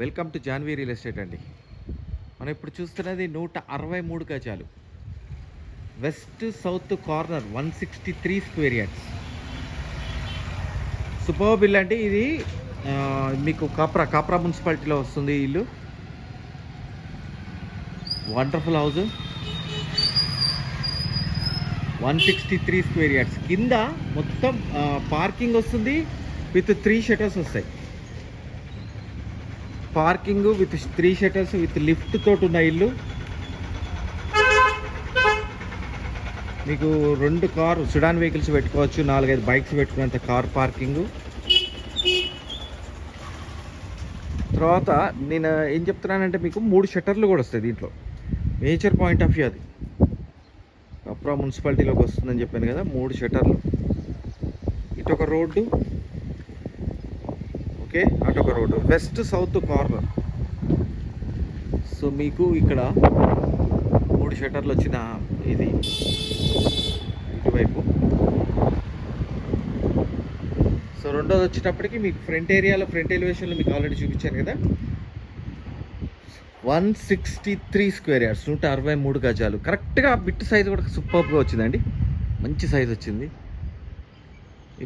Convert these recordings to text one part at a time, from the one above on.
Welcome to Janvi real estate అండి. మనం ఇప్పుడు చూస్తున్నది నూట అరవై మూడు గజాలు. West south corner one sixty three square yards. Super build అండి ఇది. మీకు కాప్రా కాప్రా మున్సిపాలిటీలో వస్తుంది ఇల్లు. Wonderful house. One sixty three square yards. కింద మొత్తం పార్కింగ్ వస్తుంది. విత్ త్రీ షటర్స్ వస్తాయి. Parking with three shutters with lift తోటి ఉన్న ఇల్లు. మీకు రెండు కార్ సుడాన్ వెహికల్స్ పెట్టుకోవచ్చు నాలుగైదు బైక్స్ పెట్టుకునేంత కార్ పార్కింగ్. తర్వాత నేను ఏం చెప్తున్నానంటే మీకు మూడు షట్టర్లు కూడా వస్తాయి దీంట్లో. మేజర్ పాయింట్ ఆఫ్ వ్యూ అది. అప్రా మున్సిపాలిటీలోకి వస్తుందని చెప్పాను కదా మూడు షట్టర్లు ఇటు ఒక రోడ్డు ఓకే అటు ఒక road west south corner so మీకు ఇక్కడ మూడు షట్టర్లు వచ్చిన ఇది. ఇటువైపు. సో రెండోది వచ్చేటప్పటికి మీకు ఫ్రంట్ ఏరియాలో ఫ్రంట్ ఎలివేషన్లో మీకు ఆల్రెడీ చూపించాను కదా. One sixty three square yards నూట అరవై మూడు గజాలు. కరెక్ట్గా బిట్ సైజ్ కూడా సూపర్గా వచ్చిందండి. మంచి సైజ్ వచ్చింది.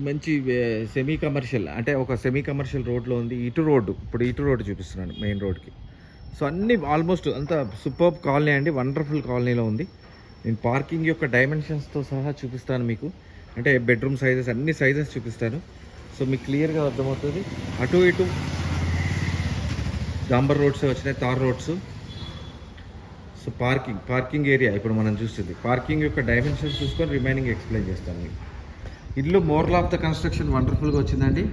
మంచి సెమీ కమర్షియల్ అంటే ఒక సెమీ కమర్షియల్ రోడ్లో ఉంది ఇటు రోడ్డు ఇప్పుడు ఇటు రోడ్డు చూపిస్తున్నాను మెయిన్ రోడ్కి. సో అన్ని ఆల్మోస్ట్ అంత సూపర్ కాలనీ అండి వండర్ఫుల్ కాలనీలో ఉంది. నేను పార్కింగ్ యొక్క డైమెన్షన్స్తో సహా చూపిస్తాను మీకు. అంటే బెడ్రూమ్ సైజెస్ అన్ని సైజెస్ చూపిస్తాను. సో మీకు క్లియర్గా అర్థమవుతుంది. అటు ఇటు డాంబర్ రోడ్స్ వచ్చినాయి tar roads. So parking parking area ఇప్పుడు మనం చూస్తుంది. పార్కింగ్ యొక్క డైమెన్షన్స్ చూసుకొని రిమైనింగ్ ఎక్స్ప్లెయిన్ చేస్తాను మీకు. ఇల్లు మోరల్ ఆఫ్ ద కన్స్ట్రక్షన్ వండర్ఫుల్గా వచ్చిందండి.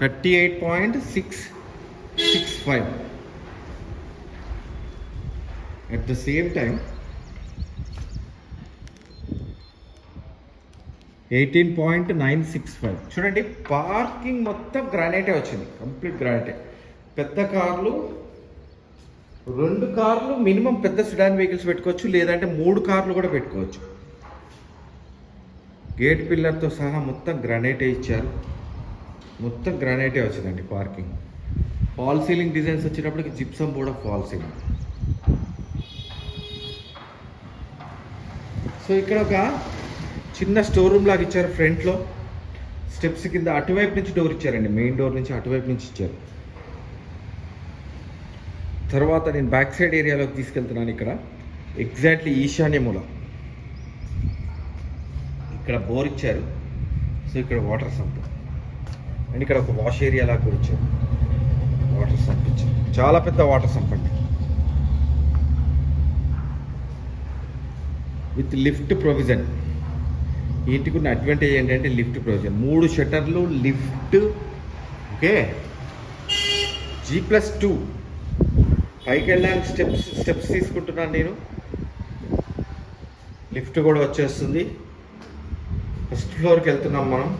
Thirty eight point six six five at the same time eighteen point nine six five చూడండి పార్కింగ్ మొత్తం గ్రానైటే వచ్చింది. కంప్లీట్ గ్రానైటే పెద్ద కార్లు రెండు కార్లు మినిమం పెద్ద సిడాన్ వెహికల్స్ పెట్టుకోవచ్చు లేదంటే మూడు కార్లు కూడా పెట్టుకోవచ్చు. గేట్ పిల్లర్తో సహా మొత్తం గ్రానైటే ఇచ్చారు. మొత్తం గ్రానైటే వచ్చిందండి పార్కింగ్. ఫాల్ సీలింగ్ డిజైన్స్ వచ్చేటప్పటికి జిప్సం కూడా ఫాల్ సీలింగ్. సో ఇక్కడ ఒక చిన్న స్టోర్ రూమ్ లాగా ఇచ్చారు ఫ్రంట్లో. స్టెప్స్ కింద అటువైపు నుంచి డోర్ ఇచ్చారండి. మెయిన్ డోర్ నుంచి అటువైపు నుంచి ఇచ్చారు. తర్వాత నేను బ్యాక్ సైడ్ ఏరియాలోకి తీసుకెళ్తున్నాను ఇక్కడ. ఎగ్జాక్ట్లీ ఈశాన్య మూల. ఇక్కడ బోర్ ఇచ్చారు. సో ఇక్కడ వాటర్ సంప్. అండ్ ఇక్కడ ఒక వాష్ ఏరియా లాగా కూడా ఇచ్చారు. వాటర్ సంప్ ఇచ్చారు. చాలా పెద్ద వాటర్ సంప్ అండి. With lift provision. ఈ ఇంటికి ఉన్న అడ్వాంటేజ్ ఏంటంటే లిఫ్ట్ ప్రొవిజన్. మూడు షట్టర్లు lift. Okay? G plus two పైకి వెళ్ళడానికి స్టెప్స్ స్టెప్స్ తీసుకుంటున్నాను నేను. లిఫ్ట్ కూడా వచ్చేస్తుంది. ఫస్ట్ ఫ్లోర్కి వెళ్తున్నాం మనం.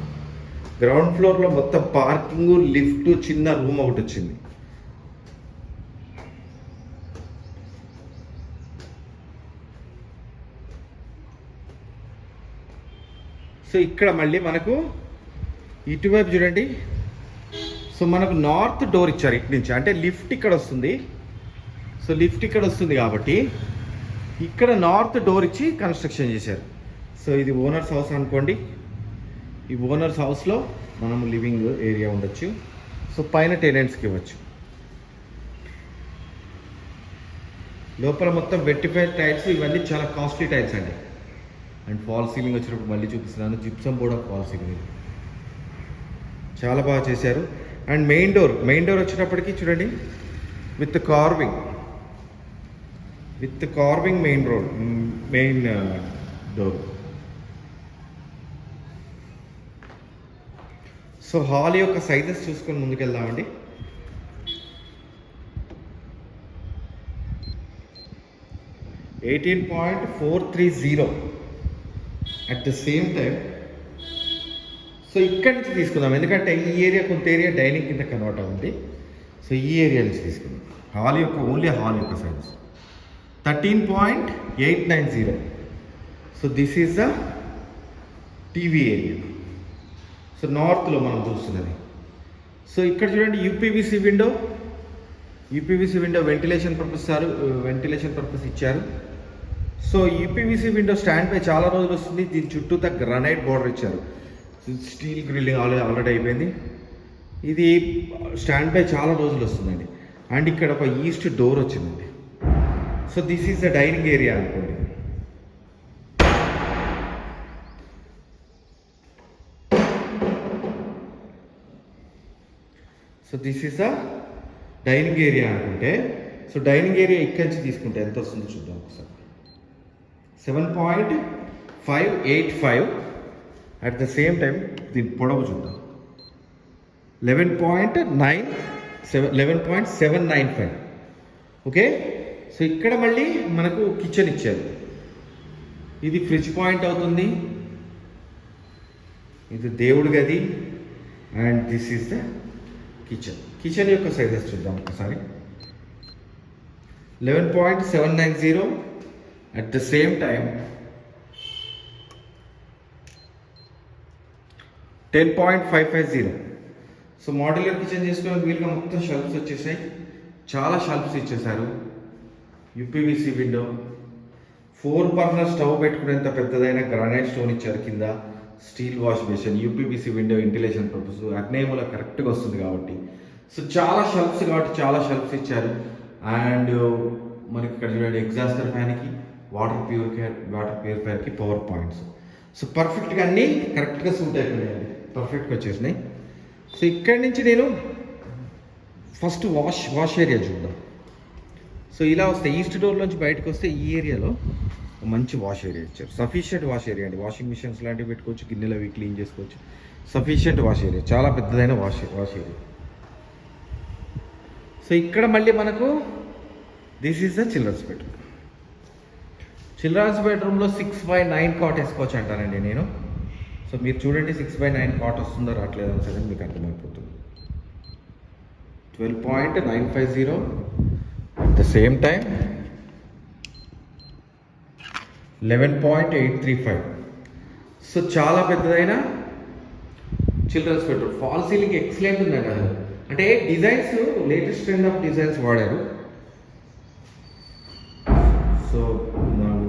గ్రౌండ్ ఫ్లోర్లో మొత్తం పార్కింగ్ లిఫ్ట్ చిన్న రూమ్ ఒకటి వచ్చింది. సో ఇక్కడ మళ్ళీ మనకు ఇటువైపు చూడండి. సో మనకు నార్త్ డోర్ ఇచ్చారు ఇటు నుంచి. అంటే లిఫ్ట్ ఇక్కడ వస్తుంది. సో లిఫ్ట్ ఇక్కడ వస్తుంది కాబట్టి ఇక్కడ నార్త్ డోర్ ఇచ్చి కన్స్ట్రక్షన్ చేశారు. సో ఇది ఓనర్స్ హౌస్ అనుకోండి. ఈ ఓనర్స్ హౌస్లో మనం లివింగ్ ఏరియా ఉండొచ్చు. సో పైన టెనెంట్స్కి ఇవ్వచ్చు. లోపల మొత్తం వెట్టిఫైడ్ టైల్స్ ఇవన్నీ చాలా కాస్ట్లీ టైల్స్ అండి. అండ్ ఫాల్ సీలింగ్ వచ్చినప్పుడు మళ్ళీ చూపిస్తున్నాను. జిప్సమ్ కూడా ఫాల్ సీలింగ్. చాలా బాగా చేశారు. And main door main door వచ్చేటప్పటికి చూడండి with carving. With carving main road main door. So hall యొక్క సైజెస్ చూసుకొని ముందుకెళ్దామండి. Eighteen point four three zero at the same time. So ఇక్కడి నుంచి తీసుకుందాం ఎందుకంటే ఈ ఏరియా కొంత ఏరియా డైనింగ్ కింద కన్వర్ట్ అవుతుంది. సో ఈ ఏరియా నుంచి తీసుకుందాం. హాల్ యొక్క ఓన్లీ హాల్ యొక్క size thirteen point eight nine zero. So this is the TV area. So నార్త్లో మనం చూస్తున్నది. సో ఇక్కడ చూడండి UPVC window UPVC window ventilation purpose sir ventilation purpose ఇచ్చారు. సో యూపీవీసీ విండో స్టాండ్ పై చాలా రోజులు వస్తుంది. దీని చుట్టూ గ్రనైట్ బోర్డర్ ఇచ్చారు. స్టీల్ గ్రిల్లింగ్ ఆల్రెడీ ఆల్రెడీ అయిపోయింది. ఇది స్టాండ్ పై చాలా రోజులు వస్తుందండి. అండ్ ఇక్కడ ఒక ఈస్ట్ డోర్ వచ్చిందండి. So this is the dining area అనుకోండి. So this is the dining area అనుకుంటే సో డైనింగ్ ఏరియా ఇక్కడి నుంచి తీసుకుంటే ఎంత వస్తుందో చూద్దాం ఒకసారి. Seven point five eight five at the same time దీని పొడవు చూద్దాం. Eleven point nine seven eleven point seven nine five okay so ఇక్కడ మళ్ళీ మనకు కిచెన్ ఇచ్చారు. ఇది ఫ్రిడ్జ్ పాయింట్ అవుతుంది. ఇది దేవుడి గది. And this is the kitchen. Kitchen యొక్క సైజెస్ చూద్దాం ఒకసారి. Eleven point seven nine zero at the same time ten point five five zero. So modular kitchen చేసుకునే వీలుగా మొత్తం షెల్ఫ్స్ వచ్చేసాయి. చాలా షెల్ఫ్స్ ఇచ్చేసారు UPVC window four burner stove పెట్టుకునేంత పెద్దదైన గ్రానైట్ స్టోన్ ఇచ్చారు కింద. Steel wash basin UPVC window ventilation purpose అగ్నేయముల కరెక్ట్గా వస్తుంది కాబట్టి. సో చాలా షెల్ఫ్స్ కాబట్టి చాలా షెల్ఫ్స్ ఇచ్చారు. అండ్ మనకి ఇక్కడ చూడండి ఎగ్జాస్టర్ ఫ్యాన్కి వాటర్ ప్యూరిఫైర్ వాటర్ ప్యూరిఫైర్కి పవర్ పాయింట్స్ సో పర్ఫెక్ట్గా అన్నీ కరెక్ట్గా సూట్ అయిపోయాయి. పర్ఫెక్ట్గా వచ్చేసినాయి. సో ఇక్కడి నుంచి నేను ఫస్ట్ వాష్ వాష్ ఏరియా చూద్దాం. సో ఇలా వస్తే ఈస్ట్ డోర్ నుంచి బయటకు వస్తే ఈ ఏరియాలో మంచి వాష్ ఏరియా ఇచ్చారు. సఫిషియెంట్ వాష్ ఏరియా అండి. వాషింగ్ మిషన్స్ లాంటివి పెట్టుకోవచ్చు గిన్నెలు అవి క్లీన్ చేసుకోవచ్చు. సఫిషియంట్ వాష్ ఏరియా చాలా పెద్దదైన వాష్ వాష్ ఏరియా సో ఇక్కడ మళ్ళీ మనకు this is the children's bedroom children's బెడ్రూమ్లో సిక్స్ బై నైన్ కాట్ వేసుకోవచ్చు అంటానండి నేను. సో మీరు చూడండి సిక్స్ బై నైన్ కాట్ వస్తుందో రావట్లేదో అని సరే మీకు అర్థమైపోతుంది. Twelve point nine five zero at the same time eleven point eight three five so చాలా పెద్దదైన children's bedroom fall ceiling excellent ఉందండి అది అంటే designs latest trend of designs వాడారు. సో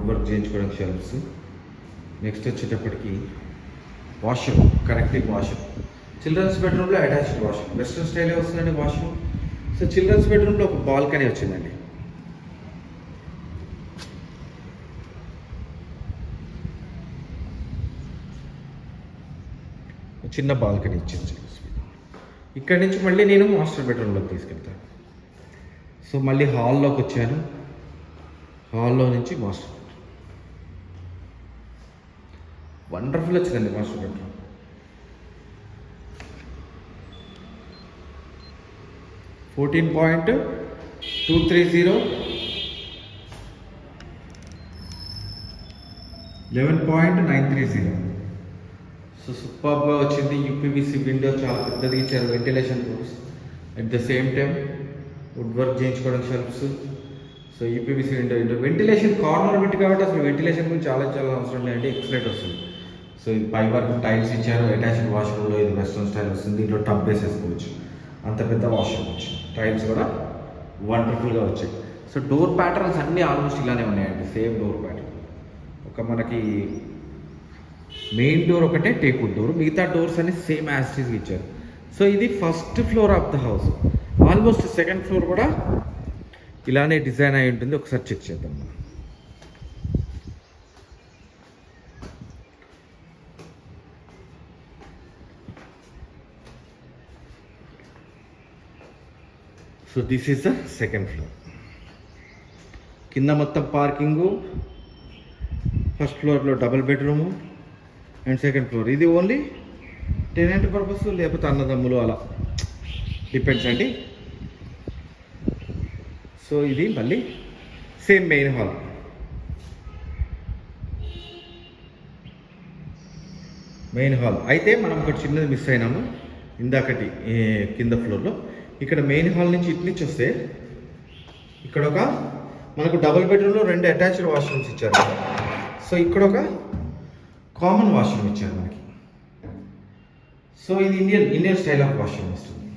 వర్క్ చేయించుకోవడానికి షెల్ఫ్స్ నెక్స్ట్ వచ్చేటప్పటికి వాష్రూమ్ కనెక్టింగ్ వాష్రూమ్ చిల్డ్రన్స్ బెడ్రూమ్లో attached washroom western స్టైలే వస్తుందండి వాష్రూమ్ సో చిల్డ్రన్స్ బెడ్రూమ్లో ఒక బాల్కనీ వచ్చిందండి ఒక చిన్న బాల్కనీ ఇచ్చింది. ఇక్కడి నుంచి మళ్ళీ నేను మాస్టర్ బెడ్రూమ్లోకి తీసుకెళ్తాను సో మళ్ళీ హాల్లోకి వచ్చాను. హాల్లో నుంచి మాస్టర్ బెడ్రూమ్. వండర్ఫుల్ వచ్చిందండి master bedroom. Fourteen point two three zero. Eleven point nine three zero. So సూపర్గా వచ్చింది. యూపీవీసీ విండో చాలా పెద్దది ఇచ్చారు. Ventilation rooms at the same time wood work చేయించుకోవడం shelves so UPVC window window ventilation corner పెట్టి కాబట్టి అసలు వెంటిలేషన్ గురించి చాలా చాలా అవసరం లేదంటే ఎక్సలెంట్ వస్తుంది. సో ఇది పై వర్క్ టైల్స్ ఇచ్చారు. అటాచ్డ్ వాష్రూమ్లో ఇది వెస్ట్రన్ స్టైల్ వస్తుంది. దీంట్లో టబ్ వేసేసుకోవచ్చు. అంత పెద్ద వాష్రూమ్ వచ్చింది టైల్స్ కూడా వండర్ఫుల్గా వచ్చాయి. సో డోర్ ప్యాటర్న్స్ అన్నీ ఆల్మోస్ట్ ఇలానే ఉన్నాయండి. సేమ్ డోర్ ప్యాటర్న్ ఒక మనకి మెయిన్ డోర్ ఒకటే టేకుడ్ డోర్. మిగతా డోర్స్ అన్ని సేమ్ యాస్టీస్ ఇచ్చారు. సో ఇది first floor of the house. Almost second floor కూడా ఇలానే డిజైన్ అయి ఉంటుంది. ఒకసారి చెక్ చేద్దాం. మనం so this is the second floor కింద మొత్తం పార్కింగు ఫస్ట్ ఫ్లోర్లో double bedroom and second floor ఇది ఓన్లీ టెనెంట్ పర్పస్ లేకపోతే అన్నదమ్ములు అలా డిపెండ్స్ అండి. సో ఇది మళ్ళీ same main hall main hall అయితే మనం ఒకటి చిన్నది మిస్ అయినాము ఇందాకటి కింద ఫ్లోర్లో ఇక్కడ మెయిన్ హాల్ నుంచి ఇటు నుంచి వస్తే ఇక్కడ ఒక మనకు డబుల్ బెడ్రూమ్లో రెండు అటాచ్డ్ వాష్రూమ్స్ ఇచ్చారు. సో ఇక్కడ ఒక కామన్ వాష్రూమ్ ఇచ్చారు మనకి. సో ఇది Indian Indian style of washroom వస్తుంది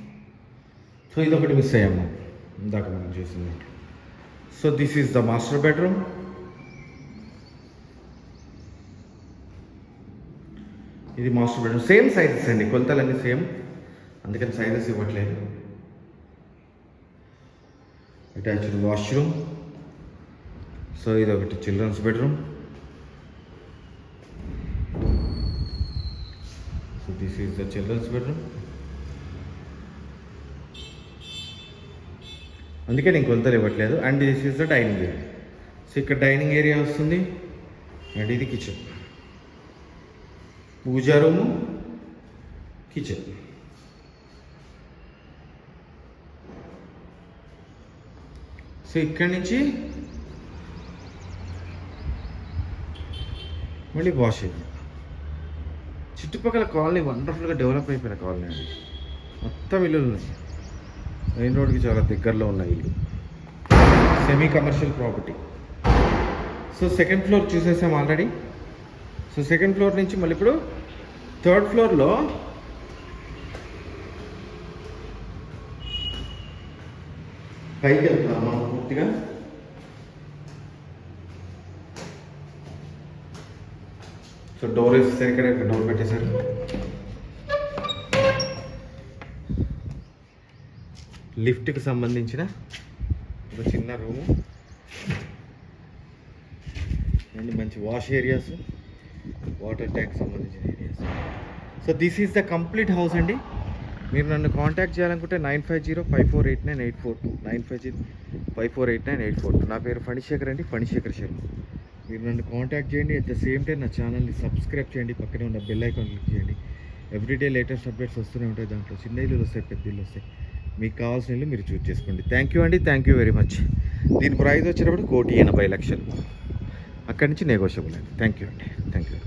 సో ఇది ఒకటి మిస్ అయ్యాము ఇందాక మనం చూసింది. So this is the master bedroom ఇది మాస్టర్ బెడ్రూమ్ సేమ్ సైజెస్ అండి. కొలతలన్నీ సేమ్ అందుకని సైజెస్ ఇవ్వట్లేదు. అటాచ్డ్ వాష్రూమ్ సో ఇది ఒకటి children's bedroom so the children's bedroom అందుకే నేను కొలతలు ఇవ్వట్లేదు. And this is the dining area so ఇక్కడ డైనింగ్ ఏరియా వస్తుంది. అండ్ ఇది kitchen puja room kitchen so ఇక్కడి నుంచి మళ్ళీ వాష్ ఏరియా చుట్టుపక్కల కాలనీ వండర్ఫుల్గా డెవలప్ అయిపోయిన కాలనీ అండి మొత్తం ఇల్లులు ఉన్నాయి. మెయిన్ రోడ్కి చాలా దగ్గరలో ఉన్న ఇల్లు. Semi commercial property so second floor చూసేసాం already so second floor నుంచి మళ్ళీ ఇప్పుడు థర్డ్ ఫ్లోర్లో పైకి వెళ్తాం పూర్తిగా. సో డోర్ వేసేసారు ఇక్కడ డోర్ పెట్టేశారు లిఫ్ట్కి సంబంధించిన ఒక చిన్న రూము అండ్ మంచి వాష్ ఏరియాస్ వాటర్ ట్యాంక్ సంబంధించిన areas so this is the complete house అండి మీరు నన్ను కాంటాక్ట్ చేయాలనుకుంటే nine five zero five four eight nine eight four two nine five zero five four eight nine eight four two నా పేరు ఫణిశేఖర్ అండి ఫణిశేఖర్ శర్మ మీరు నన్ను కాంటాక్ట్ చేయండి. అట్ ద సేమ్ టైం నా ఛానల్ని సబ్స్క్రైబ్ చేయండి. పక్కనే ఉన్న బెల్ ఐకాన్ క్లిక్ చేయండి. ఎవ్రీడే లేటెస్ట్ అప్డేట్స్ వస్తూనే ఉంటాయి దాంట్లో. చిన్న ఇల్లు వస్తాయి పెద్ద ఇల్లు వస్తాయి. మీకు కావాల్సిన ఇల్లు మీరు చూస్ చేసుకోండి. థ్యాంక్ యూ అండి. థ్యాంక్ యూ వెరీ మచ్ దీని ప్రైస్ వచ్చేటప్పుడు కోటి ఎనభై లక్షలు. అక్కడి నుంచి నెగోషియబుల్ అండి. థ్యాంక్ యూ అండి. Thank you